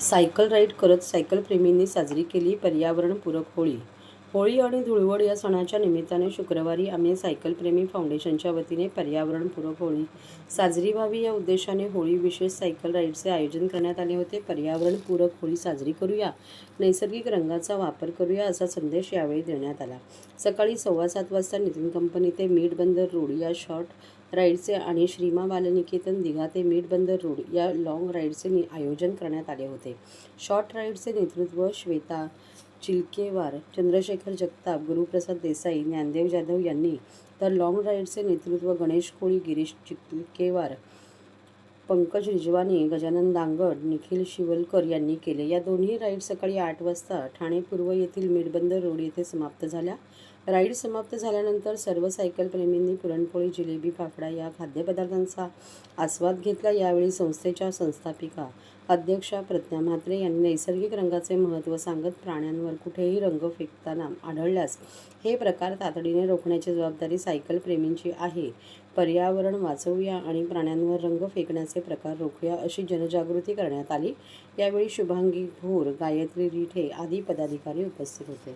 Cycle ride करत सायकलप्रेमींनी साजरी केली पर्यावरणपूरक होळी होळी आणि धुळवड या सणाच्या निमित्ताने शुक्रवारी आम्ही सायकलप्रेमी फाउंडेशनच्या वतीने पर्यावरणपूरक होळी साजरी व्हावी या उद्देशाने होळी विशेष सायकल राईडचे आयोजन करण्यात आले होते. पर्यावरणपूरक होळी साजरी करूया नैसर्गिक रंगाचा वापर करूया असा संदेश यावेळी देण्यात आला. सकाळी सव्वा सात वाजता नितीन कंपनी ते मीठ बंदर रोड या शॉर्ट राईडचे आणि श्रीमा बालनिकेतन दिघा ते मीठ बंदर रोड या लाँग राईडचे नि आयोजन करण्यात आले होते. शॉर्ट राईडचे नेतृत्व श्वेता चिलकेवार चंद्रशेखर जगताप गुरुप्रसाद देसाई ज्ञानदेव जाधव यांनी तर लाँग राईडचे नेतृत्व गणेश कोळी गिरीश चिलकेवार पंकज रिजवानी गजानन दांगड निखिल शिवलकर यांनी केले. या दोन्ही राईड सकाळी आठ वाजता ठाणे पूर्व येथील मिडबंदर रोड येथे समाप्त झाल्या. राईड समाप्त झाल्यानंतर सर्व सायकलप्रेमींनी पुरणपोळी जिलेबी फाफडा या खाद्यपदार्थांचा आस्वाद घेतला. यावेळी संस्थेच्या संस्थापिका अध्यक्षा प्रज्ञा म्हात्रे यांनी नैसर्गिक रंगाचे महत्त्व सांगत प्राण्यांवर कुठेही रंग फेकताना आढळल्यास हे प्रकार तातडीने रोखण्याची जबाबदारी सायकलप्रेमींची आहे. पर्यावरण वाचवूया आणि प्राण्यांवर रंग फेकण्याचे प्रकार रोखूया अशी जनजागृती करण्यात आली. यावेळी शुभांगी भोर गायत्री रिठे आदी पदाधिकारी उपस्थित होते.